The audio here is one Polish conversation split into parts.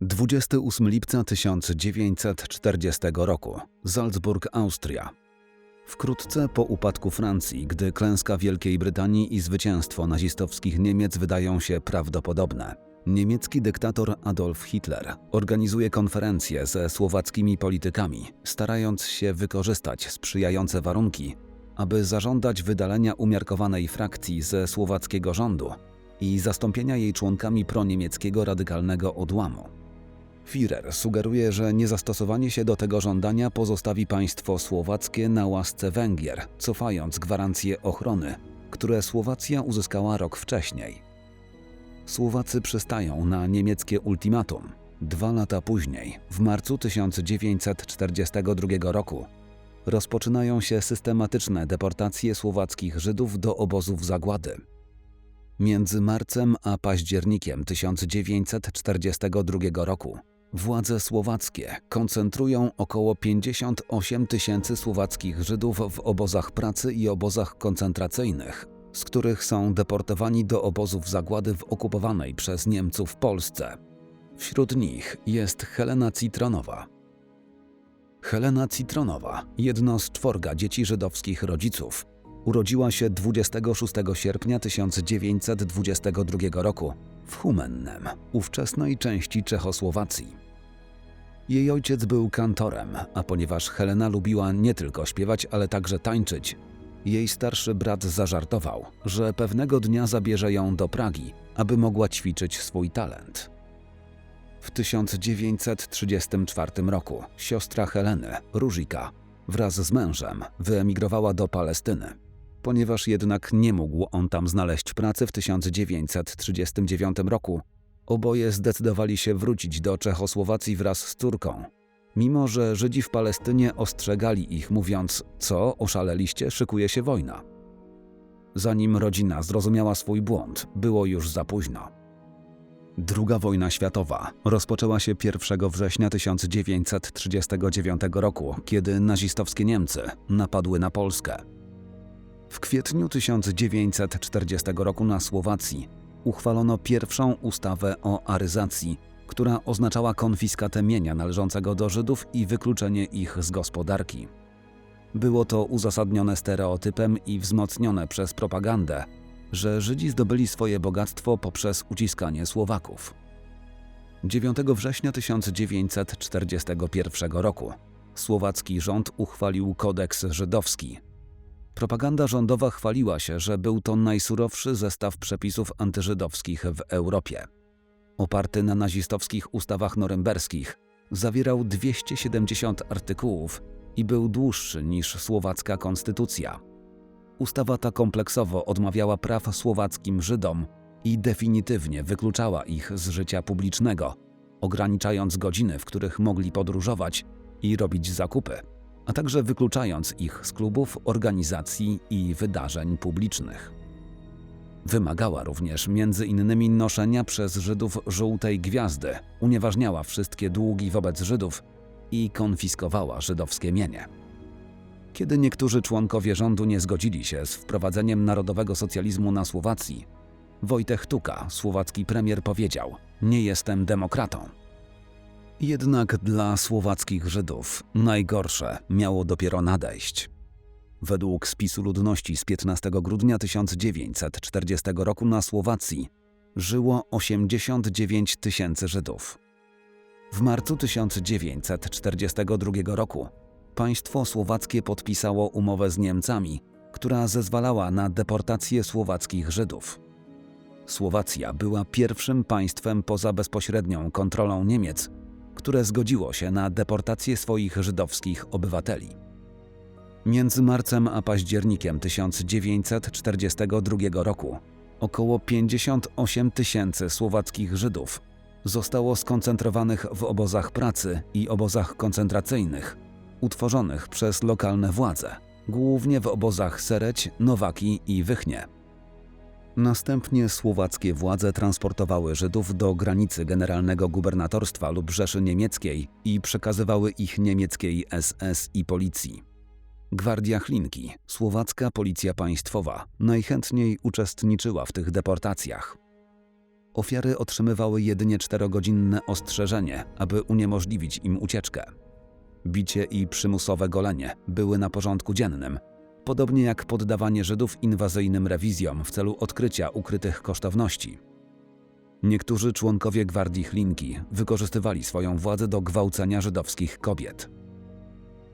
28 lipca 1940 roku. Salzburg, Austria. Wkrótce po upadku Francji, gdy klęska Wielkiej Brytanii i zwycięstwo nazistowskich Niemiec wydają się prawdopodobne, niemiecki dyktator Adolf Hitler organizuje konferencję ze słowackimi politykami, starając się wykorzystać sprzyjające warunki, aby zażądać wydalenia umiarkowanej frakcji ze słowackiego rządu i zastąpienia jej członkami proniemieckiego radykalnego odłamu. Führer sugeruje, że niezastosowanie się do tego żądania pozostawi państwo słowackie na łasce Węgier, cofając gwarancje ochrony, które Słowacja uzyskała rok wcześniej. Słowacy przystają na niemieckie ultimatum. Dwa lata później, w marcu 1942 roku, rozpoczynają się systematyczne deportacje słowackich Żydów do obozów zagłady. Między marcem a październikiem 1942 roku władze słowackie koncentrują około 58 tysięcy słowackich Żydów w obozach pracy i obozach koncentracyjnych, z których są deportowani do obozów zagłady w okupowanej przez Niemców Polsce. Wśród nich jest Helena Citronowa. Helena Citronowa, jedno z czworga dzieci żydowskich rodziców, urodziła się 26 sierpnia 1922 roku w Humennem, ówczesnej części Czechosłowacji. Jej ojciec był kantorem, a ponieważ Helena lubiła nie tylko śpiewać, ale także tańczyć, jej starszy brat zażartował, że pewnego dnia zabierze ją do Pragi, aby mogła ćwiczyć swój talent. W 1934 roku siostra Heleny, Różika, wraz z mężem wyemigrowała do Palestyny. Ponieważ jednak nie mógł on tam znaleźć pracy w 1939 roku, oboje zdecydowali się wrócić do Czechosłowacji wraz z córką. Mimo, że Żydzi w Palestynie ostrzegali ich, mówiąc: Co, oszaleliście, szykuje się wojna. Zanim rodzina zrozumiała swój błąd, było już za późno. Druga wojna światowa rozpoczęła się 1 września 1939 roku, kiedy nazistowskie Niemcy napadły na Polskę. W kwietniu 1940 roku na Słowacji uchwalono pierwszą ustawę o aryzacji, która oznaczała konfiskatę mienia należącego do Żydów i wykluczenie ich z gospodarki. Było to uzasadnione stereotypem i wzmocnione przez propagandę, że Żydzi zdobyli swoje bogactwo poprzez uciskanie Słowaków. 9 września 1941 roku słowacki rząd uchwalił kodeks żydowski. Propaganda rządowa chwaliła się, że był to najsurowszy zestaw przepisów antyżydowskich w Europie. Oparty na nazistowskich ustawach norymberskich, zawierał 270 artykułów i był dłuższy niż słowacka konstytucja. Ustawa ta kompleksowo odmawiała praw słowackim Żydom i definitywnie wykluczała ich z życia publicznego, ograniczając godziny, w których mogli podróżować i robić zakupy, a także wykluczając ich z klubów, organizacji i wydarzeń publicznych. Wymagała również między innymi noszenia przez Żydów żółtej gwiazdy, unieważniała wszystkie długi wobec Żydów i konfiskowała żydowskie mienie. Kiedy niektórzy członkowie rządu nie zgodzili się z wprowadzeniem narodowego socjalizmu na Słowacji, Wojtek Tuka, słowacki premier, powiedział: Nie jestem demokratą. Jednak dla słowackich Żydów najgorsze miało dopiero nadejść. Według spisu ludności z 15 grudnia 1940 roku na Słowacji żyło 89 tysięcy Żydów. W marcu 1942 roku państwo słowackie podpisało umowę z Niemcami, która zezwalała na deportację słowackich Żydów. Słowacja była pierwszym państwem poza bezpośrednią kontrolą Niemiec, które zgodziło się na deportację swoich żydowskich obywateli. Między marcem a październikiem 1942 roku około 58 tysięcy słowackich Żydów zostało skoncentrowanych w obozach pracy i obozach koncentracyjnych, utworzonych przez lokalne władze, głównie w obozach Sereć, Nowaki i Wychnie. Następnie słowackie władze transportowały Żydów do granicy generalnego gubernatorstwa lub Rzeszy Niemieckiej i przekazywały ich niemieckiej SS i policji. Gwardia Chlinki, słowacka policja państwowa, najchętniej uczestniczyła w tych deportacjach. Ofiary otrzymywały jedynie czterogodzinne ostrzeżenie, aby uniemożliwić im ucieczkę. Bicie i przymusowe golenie były na porządku dziennym, podobnie jak poddawanie Żydów inwazyjnym rewizjom w celu odkrycia ukrytych kosztowności. Niektórzy członkowie Gwardii Chlinki wykorzystywali swoją władzę do gwałcenia żydowskich kobiet.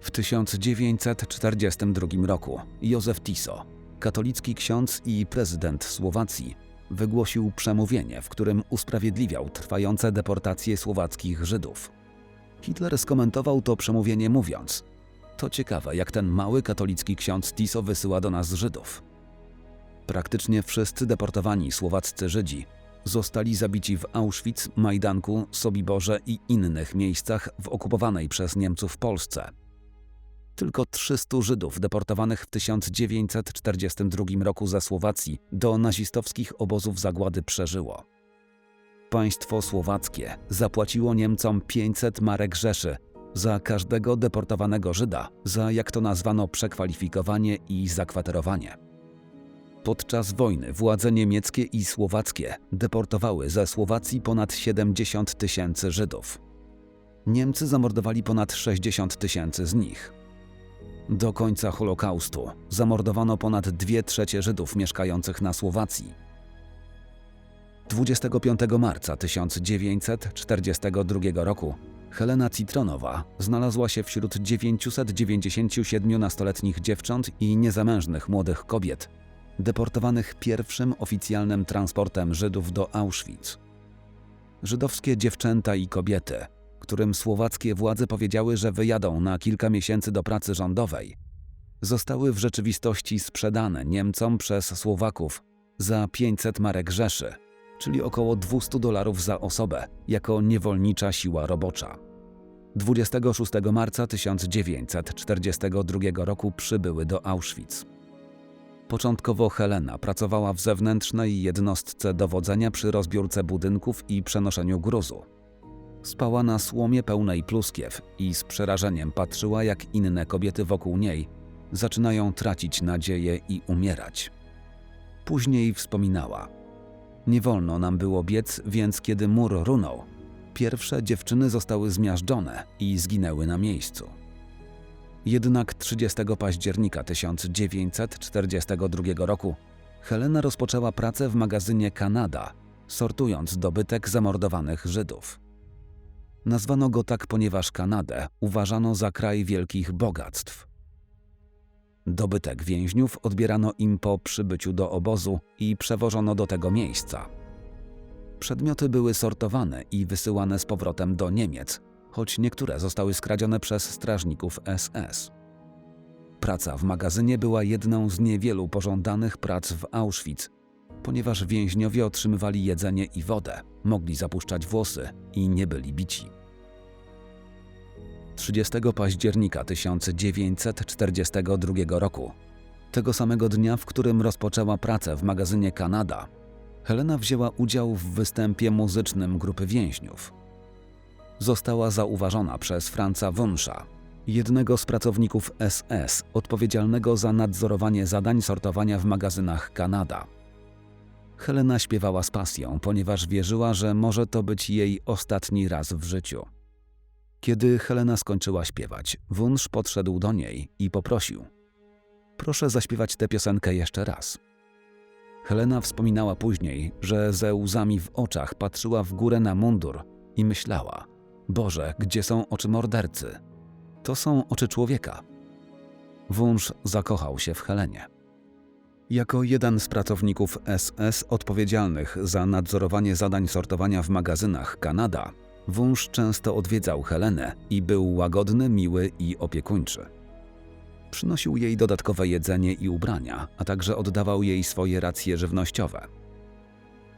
W 1942 roku Józef Tiso, katolicki ksiądz i prezydent Słowacji, wygłosił przemówienie, w którym usprawiedliwiał trwające deportacje słowackich Żydów. Hitler skomentował to przemówienie mówiąc: To ciekawe, jak ten mały katolicki ksiądz Tiso wysyła do nas Żydów. Praktycznie wszyscy deportowani słowaccy Żydzi zostali zabici w Auschwitz, Majdanku, Sobiborze i innych miejscach w okupowanej przez Niemców Polsce. Tylko 300 Żydów deportowanych w 1942 roku ze Słowacji do nazistowskich obozów zagłady przeżyło. Państwo słowackie zapłaciło Niemcom 500 marek Rzeszy za każdego deportowanego Żyda, za jak to nazwano przekwalifikowanie i zakwaterowanie. Podczas wojny władze niemieckie i słowackie deportowały ze Słowacji ponad 70 tysięcy Żydów. Niemcy zamordowali ponad 60 tysięcy z nich. Do końca Holokaustu zamordowano ponad 2 trzecie Żydów mieszkających na Słowacji. 25 marca 1942 roku Helena Citronowa znalazła się wśród 997 nastoletnich dziewcząt i niezamężnych młodych kobiet, deportowanych pierwszym oficjalnym transportem Żydów do Auschwitz. Żydowskie dziewczęta i kobiety, którym słowackie władze powiedziały, że wyjadą na kilka miesięcy do pracy rządowej, zostały w rzeczywistości sprzedane Niemcom przez Słowaków za 500 marek Rzeszy, czyli około 200 dolarów za osobę, jako niewolnicza siła robocza. 26 marca 1942 roku przybyły do Auschwitz. Początkowo Helena pracowała w zewnętrznej jednostce dowodzenia przy rozbiórce budynków i przenoszeniu gruzu. Spała na słomie pełnej pluskiew i z przerażeniem patrzyła, jak inne kobiety wokół niej zaczynają tracić nadzieję i umierać. Później wspominała: Nie wolno nam było biec, więc kiedy mur runął, pierwsze dziewczyny zostały zmiażdżone i zginęły na miejscu. Jednak 30 października 1942 roku Helena rozpoczęła pracę w magazynie Kanada, sortując dobytek zamordowanych Żydów. Nazwano go tak, ponieważ Kanadę uważano za kraj wielkich bogactw. Dobytek więźniów odbierano im po przybyciu do obozu i przewożono do tego miejsca. Przedmioty były sortowane i wysyłane z powrotem do Niemiec, choć niektóre zostały skradzione przez strażników SS. Praca w magazynie była jedną z niewielu pożądanych prac w Auschwitz, ponieważ więźniowie otrzymywali jedzenie i wodę, mogli zapuszczać włosy i nie byli bici. 30 października 1942 roku, tego samego dnia, w którym rozpoczęła pracę w magazynie Kanada, Helena wzięła udział w występie muzycznym grupy więźniów. Została zauważona przez Franza Wunscha, jednego z pracowników SS odpowiedzialnego za nadzorowanie zadań sortowania w magazynach Kanada. Helena śpiewała z pasją, ponieważ wierzyła, że może to być jej ostatni raz w życiu. Kiedy Helena skończyła śpiewać, Wunsz podszedł do niej i poprosił: Proszę zaśpiewać tę piosenkę jeszcze raz. Helena wspominała później, że ze łzami w oczach patrzyła w górę na mundur i myślała: Boże, gdzie są oczy mordercy? To są oczy człowieka. Wunsz zakochał się w Helenie. Jako jeden z pracowników SS odpowiedzialnych za nadzorowanie zadań sortowania w magazynach Kanada, Wunsz często odwiedzał Helenę i był łagodny, miły i opiekuńczy. Przynosił jej dodatkowe jedzenie i ubrania, a także oddawał jej swoje racje żywnościowe.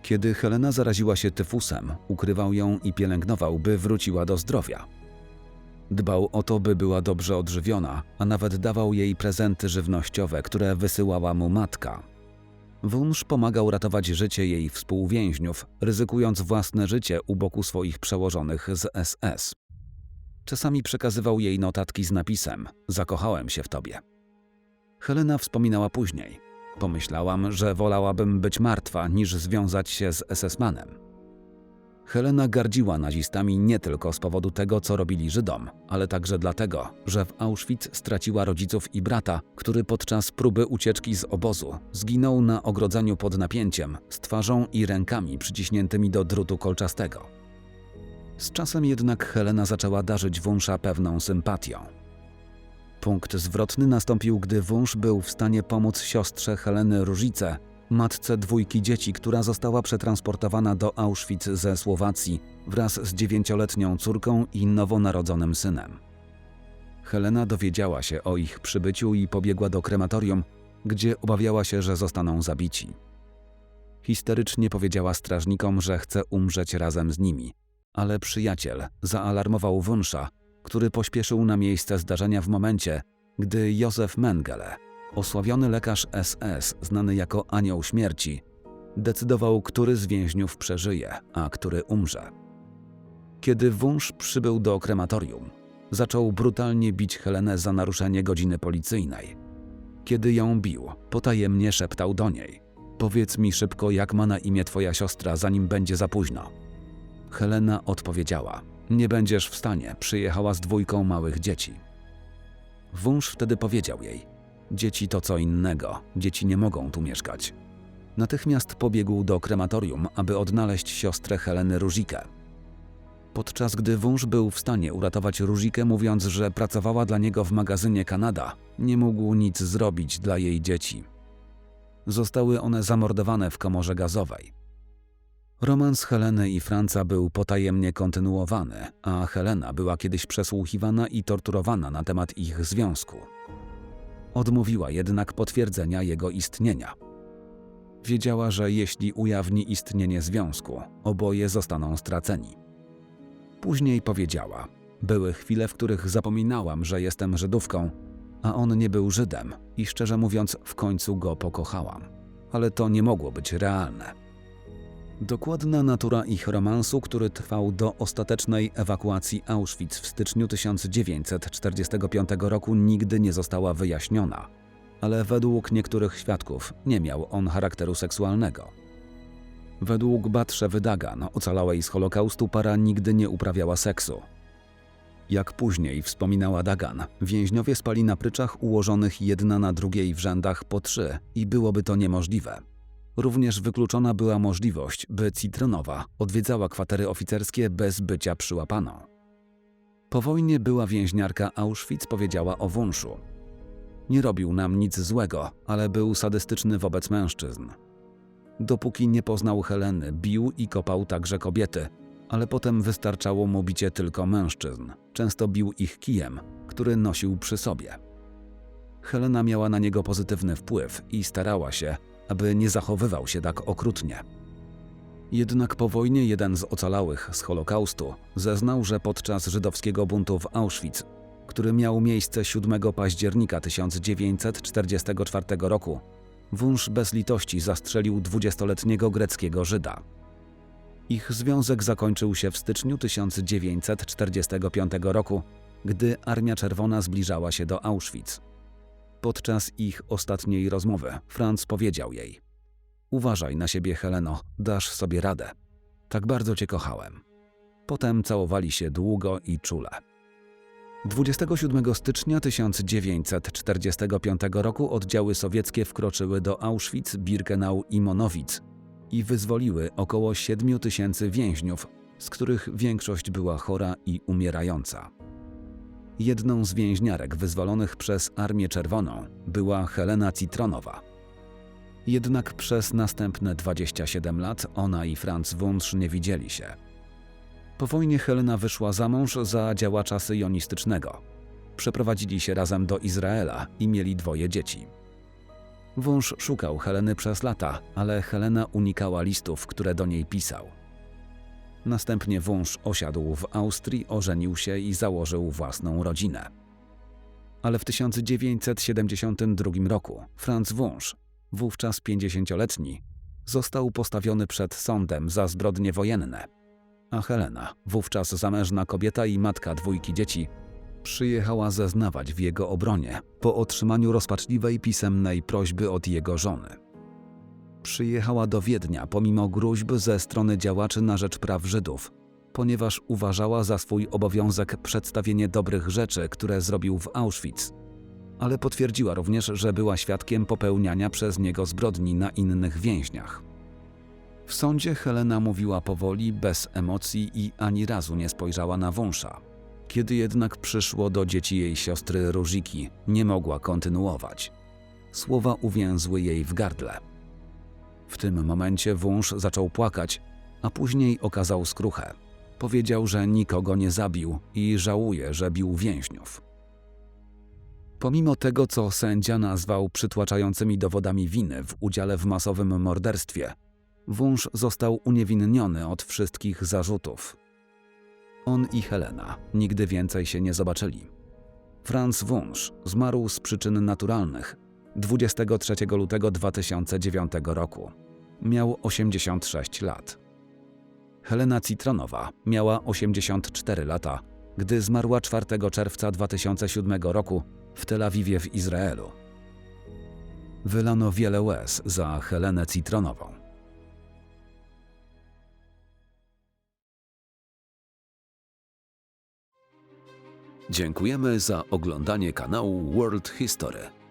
Kiedy Helena zaraziła się tyfusem, ukrywał ją i pielęgnował, by wróciła do zdrowia. Dbał o to, by była dobrze odżywiona, a nawet dawał jej prezenty żywnościowe, które wysyłała mu matka. Wunsz pomagał ratować życie jej współwięźniów, ryzykując własne życie u boku swoich przełożonych z SS. Czasami przekazywał jej notatki z napisem: Zakochałem się w tobie. Helena wspominała później. Pomyślałam, że wolałabym być martwa, niż związać się z SS-manem. Helena gardziła nazistami nie tylko z powodu tego, co robili Żydom, ale także dlatego, że w Auschwitz straciła rodziców i brata, który podczas próby ucieczki z obozu zginął na ogrodzeniu pod napięciem, z twarzą i rękami przyciśniętymi do drutu kolczastego. Z czasem jednak Helena zaczęła darzyć Wunsza pewną sympatią. Punkt zwrotny nastąpił, gdy Wunsz był w stanie pomóc siostrze Heleny Różyce, matce dwójki dzieci, która została przetransportowana do Auschwitz ze Słowacji wraz z dziewięcioletnią córką i nowonarodzonym synem. Helena dowiedziała się o ich przybyciu i pobiegła do krematorium, gdzie obawiała się, że zostaną zabici. Histerycznie powiedziała strażnikom, że chce umrzeć razem z nimi, ale przyjaciel zaalarmował Wunsza, który pośpieszył na miejsce zdarzenia w momencie, gdy Józef Mengele, osławiony lekarz SS, znany jako Anioł Śmierci, decydował, który z więźniów przeżyje, a który umrze. Kiedy Wunsz przybył do krematorium, zaczął brutalnie bić Helenę za naruszenie godziny policyjnej. Kiedy ją bił, potajemnie szeptał do niej: Powiedz mi szybko, jak ma na imię twoja siostra, zanim będzie za późno. Helena odpowiedziała: Nie będziesz w stanie, przyjechała z dwójką małych dzieci. Wunsz wtedy powiedział jej: Dzieci to co innego, dzieci nie mogą tu mieszkać. Natychmiast pobiegł do krematorium, aby odnaleźć siostrę Heleny Różikę. Podczas gdy wąż był w stanie uratować Różikę, mówiąc, że pracowała dla niego w magazynie Kanada, nie mógł nic zrobić dla jej dzieci. Zostały one zamordowane w komorze gazowej. Romans Heleny i Franca był potajemnie kontynuowany, a Helena była kiedyś przesłuchiwana i torturowana na temat ich związku. Odmówiła jednak potwierdzenia jego istnienia. Wiedziała, że jeśli ujawni istnienie związku, oboje zostaną straceni. Później powiedziała: Były chwile, w których zapominałam, że jestem Żydówką, a on nie był Żydem i szczerze mówiąc, w końcu go pokochałam. Ale to nie mogło być realne. Dokładna natura ich romansu, który trwał do ostatecznej ewakuacji Auschwitz w styczniu 1945 roku, nigdy nie została wyjaśniona, ale według niektórych świadków nie miał on charakteru seksualnego. Według Batrze Dagan, ocalałej z Holokaustu, para nigdy nie uprawiała seksu. Jak później wspominała Dagan, więźniowie spali na pryczach ułożonych jedna na drugiej w rzędach po trzy i byłoby to niemożliwe. Również wykluczona była możliwość, by Citronowa odwiedzała kwatery oficerskie bez bycia przyłapaną. Po wojnie była więźniarka Auschwitz powiedziała o Wunszu. Nie robił nam nic złego, ale był sadystyczny wobec mężczyzn. Dopóki nie poznał Heleny, bił i kopał także kobiety, ale potem wystarczało mu bicie tylko mężczyzn. Często bił ich kijem, który nosił przy sobie. Helena miała na niego pozytywny wpływ i starała się, aby nie zachowywał się tak okrutnie. Jednak po wojnie jeden z ocalałych z Holokaustu zeznał, że podczas żydowskiego buntu w Auschwitz, który miał miejsce 7 października 1944 roku, Wunsz bez litości zastrzelił dwudziestoletniego greckiego Żyda. Ich związek zakończył się w styczniu 1945 roku, gdy Armia Czerwona zbliżała się do Auschwitz. Podczas ich ostatniej rozmowy Franz powiedział jej: Uważaj na siebie, Heleno, dasz sobie radę. Tak bardzo cię kochałem. Potem całowali się długo i czule. 27 stycznia 1945 roku oddziały sowieckie wkroczyły do Auschwitz, Birkenau i Monowitz i wyzwoliły około 7 tysięcy więźniów, z których większość była chora i umierająca. Jedną z więźniarek wyzwolonych przez Armię Czerwoną była Helena Citronowa. Jednak przez następne 27 lat ona i Franz Wunsch nie widzieli się. Po wojnie Helena wyszła za mąż za działacza syjonistycznego. Przeprowadzili się razem do Izraela i mieli dwoje dzieci. Wąż szukał Heleny przez lata, ale Helena unikała listów, które do niej pisał. Następnie wąż osiadł w Austrii, ożenił się i założył własną rodzinę. Ale w 1972 roku Franz Wąż, wówczas 50-letni, został postawiony przed sądem za zbrodnie wojenne. A Helena, wówczas zamężna kobieta i matka dwójki dzieci, przyjechała zeznawać w jego obronie po otrzymaniu rozpaczliwej pisemnej prośby od jego żony. Przyjechała do Wiednia pomimo gruźb ze strony działaczy na rzecz praw Żydów, ponieważ uważała za swój obowiązek przedstawienie dobrych rzeczy, które zrobił w Auschwitz. Ale potwierdziła również, że była świadkiem popełniania przez niego zbrodni na innych więźniach. W sądzie Helena mówiła powoli, bez emocji i ani razu nie spojrzała na wąsza. Kiedy jednak przyszło do dzieci jej siostry Różiki, nie mogła kontynuować. Słowa uwięzły jej w gardle. W tym momencie wąż zaczął płakać, a później okazał skruchę. Powiedział, że nikogo nie zabił i żałuje, że bił więźniów. Pomimo tego, co sędzia nazwał przytłaczającymi dowodami winy w udziale w masowym morderstwie, wąż został uniewinniony od wszystkich zarzutów. On i Helena nigdy więcej się nie zobaczyli. Franz Wunsch zmarł z przyczyn naturalnych 23 lutego 2009 roku. Miał 86 lat. Helena Citronowa miała 84 lata, gdy zmarła 4 czerwca 2007 roku w Tel Awiwie w Izraelu. Wylano wiele łez za Helenę Citronową. Dziękujemy za oglądanie kanału World History.